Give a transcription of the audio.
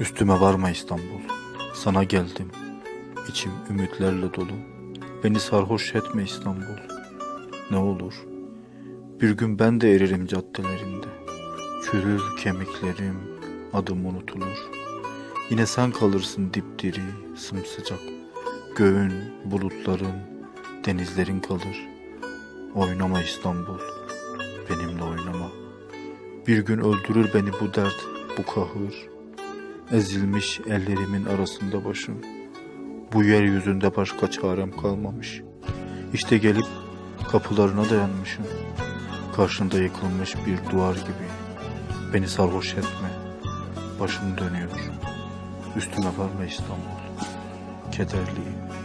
Üstüme varma İstanbul. Sana geldim. İçim ümitlerle dolu. Beni sarhoş etme İstanbul. Ne olur. Bir gün ben de eririm caddelerinde. Çürür kemiklerim, adım unutulur. Yine sen kalırsın dipdiri, sımsıcak. Göğün, bulutların, denizlerin kalır. Oynama İstanbul, benimle oynama. Bir gün öldürür beni bu dert, bu kahır. Ezilmiş ellerimin arasında başım. Bu yeryüzünde başka çarem kalmamış. İşte gelip kapılarına dayanmışım. Karşında yıkılmış bir duvar gibi. Beni sarhoş etme. Başım dönüyor. Üstüme varma İstanbul. Kederliyim.